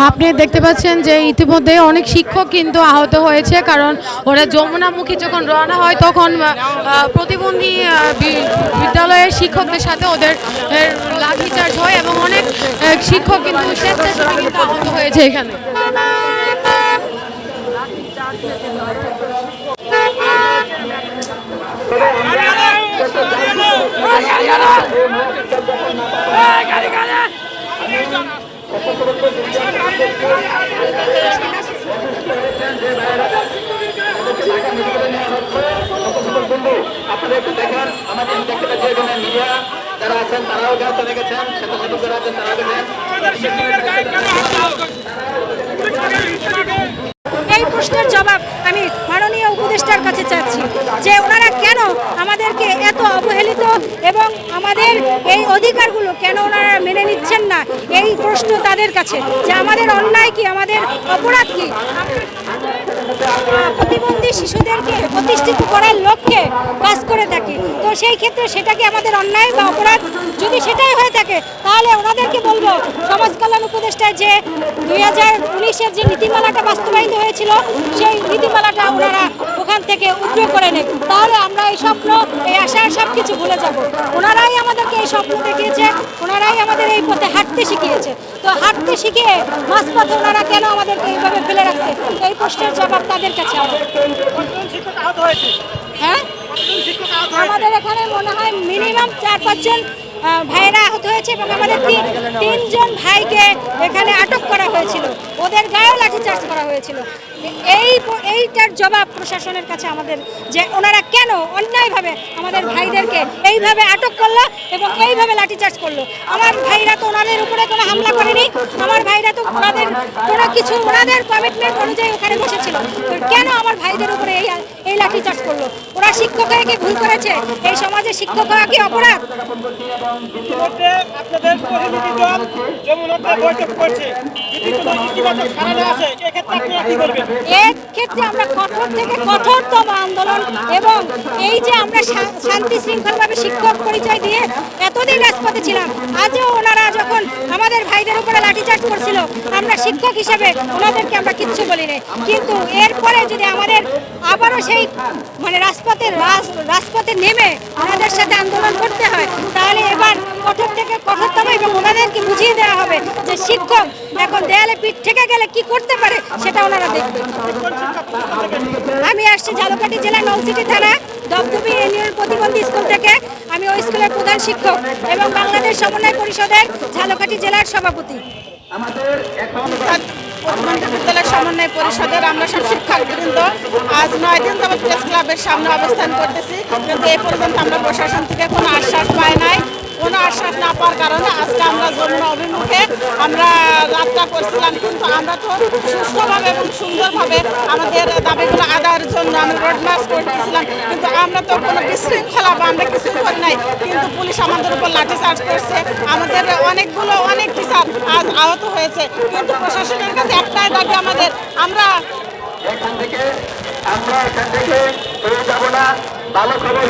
আপনি দেখতে পাচ্ছেন যে ইতিমধ্যে অনেক শিক্ষক কিন্তু আহত হয়েছে কারণ ওরা যমুনামুখী যখন রওনা হয় তখন প্রতিবন্ধী বিদ্যালয়ের শিক্ষকদের সাথে ওদের লাঠিচার্জ হয় এবং অনেক শিক্ষক কিন্তু স্বেচ্ছাসেবী কিন্তু আহত হয়েছে এখানে এই প্রশ্নের জবাব আমি মাননীয় উপদেষ্টার কাছে চাচ্ছি যে ওনারা কেন আমাদেরকে এত অবহেলিত এবং আমাদের এই অধিকারগুলো কেন ওনারা মেনে নিচ্ছেন না? এই প্রশ্ন তাদের কাছে যে আমাদের অন্যায় কি? আমাদের অপরাধ কি? প্রতিবন্ধী শিশুদেরকে প্রতিষ্ঠিত করার লক্ষ্যে কাজ করে থাকি। তো সেই ক্ষেত্রে সেটা কি আমাদের অন্যায় বা অপরাধ? যদি সেটাই হয়ে থাকে, তাহলে ওনাদেরকে বলব, সমাজ কল্যাণ উপদেষ্টায় যে দুই হাজার উনিশের যে নীতিমালাটা বাস্তবায়িত হয়েছিল, সেই নীতিমালাটা ওনারা ওখান থেকে উদ্যোগ করে নেন তাহলে আমরা এই স্বপ্ন এই আশা সব কিছু ভুলে যাব। ওনারাই আমাদেরকে এই স্বপ্ন দেখিয়েছে ওনারাই আমাদের এই পথে হাঁটতে শিখিয়েছে। তো হাঁটতে শিখিয়ে মাঝপথে ওনারা কেন আমাদেরকে এইভাবে ফেলে রাখছে? এই প্রশ্নের জবাব তাদের কাছে হ্যাঁ? আমাদের এখানে মনে হয় মিনিমাম চার পাঁচজন আহ, ভাইয়েরা আহত হয়েছে এবং আমাদের তিন তিনজন ভাইকে এখানে আটক করা হয়েছিল। ওদের গায়েও লাঠিচার্জ করা হয়েছিল। এই এইটার জবাব প্রশাসনের কাছে আমাদের, যে ওনারা কেন অন্যায়ভাবে আমাদের ভাইদেরকে এইভাবে আটক করল এবং এইভাবে লাঠিচার্জ করল। আমার ভাইরা তো ওনাদের উপরে কোনো হামলা করেনি, আমার ভাইরা তো ওনাদের কোনো কিছু, ওনাদের কমিটমেন্ট অনুযায়ী ওখানে বসেছিল। কেন আমার ভাইদের উপরে এই এই লাঠিচার্জ করল? ওরা শিক্ষক হয়ে কি ভুল করেছে? এই সমাজে শিক্ষক হওয়া কি অপরাধ? আপনাদের প্রতিনিধি দল বৈঠক করছে। যদি কোনো ইতিবাচক সাড়া আছে এক্ষেত্রে আপনারা কি করবেন? ক্ষেত্রে আমরা কঠোর থেকে কঠোরতম আন্দোলন এবং এই যে আমরা শান্তি শৃঙ্খলভাবে শিক্ষক পরিচয় দিয়ে এতদিন রাজপথে ছিলাম, আজও ওনারা আমাদের ভাইদের উপরে লাঠিচার্জ করছিল। আমরা শিক্ষক হিসেবে ওনাদেরকে আমরা কিচ্ছু বলি নাই কিন্তু এরপরে যদি আমাদের আবারও সেই মানে রাজপথে রাজপথে নেমে ওনাদের সাথে আন্দোলন করতে হয়, তাহলে এবার কঠোর থেকে কঠোরতম এবং ওনাদেরকে বুঝিয়ে দেওয়া হবে যে শিক্ষক এখন দেয়ালে পিঠ থেকে গেলে কি করতে পারে, সেটা ওনারা দেখবে আমি আসছি ঝালকাঠি জেলার নলসিটি থানা দপদপি ইউনিয়ন স্কুল থেকে আমি ওই স্কুলের প্রধান শিক্ষক এবং বাংলাদেশ সমন্বয় পরিষদের ঝালকাঠি জেলার সভাপতি। বিদ্যালয় সমন্বয় পরিষদের আমরা সব শিক্ষকবৃন্দ আজ নয় দিন যাবত প্রেস ক্লাবের সামনে অবস্থান করতেছি। কিন্তু এই পর্যন্ত আমরা প্রশাসন থেকে কোনো আশ্বাস পাই নাই। কোনো আশ্বাস না পাওয়ার কারণে আজকে আমরা যমুনা অভিমুখে আমরা যাত্রা করছিলাম। কিন্তু আমরা তো সুস্থভাবে এবং সুন্দরভাবে আমাদের দাবিগুলো আদায়ের আমরা তো কোনো বিশৃঙ্খলা বা আমরা কিছু নাই। কিন্তু পুলিশ আমাদের উপর লাঠিচার্জ করছে। আমাদের অনেকগুলো, অনেক টিচার আজ আহত হয়েছে। কিন্তু প্রশাসনের কাছে একটাই দাবি আমাদের, আমরা ভালো খবর